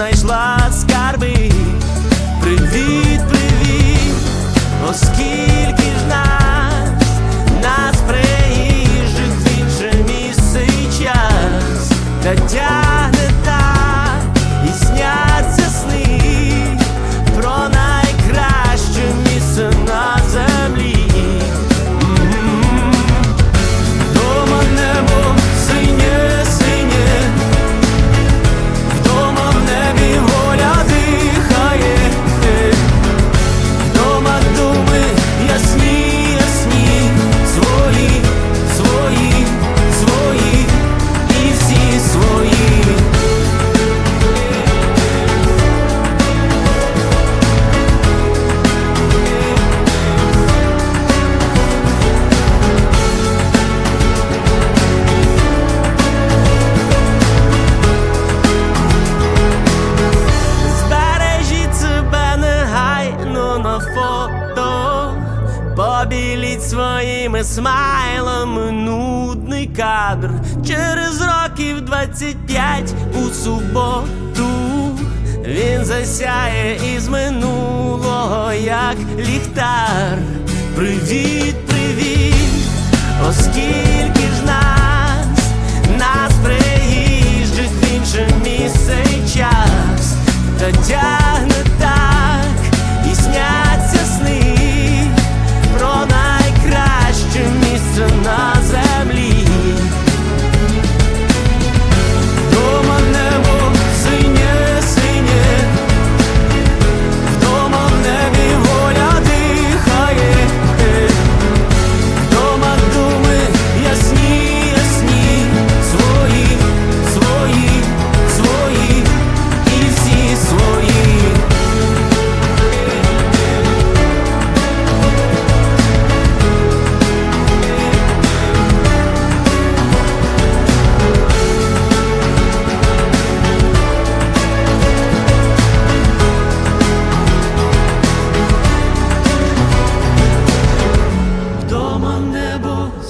nas lajes. Своїми смайлами нудний кадр через років 25 у суботу. Він засяє із минулого, як ліхтар. Привіт, привіт, оскільки casa.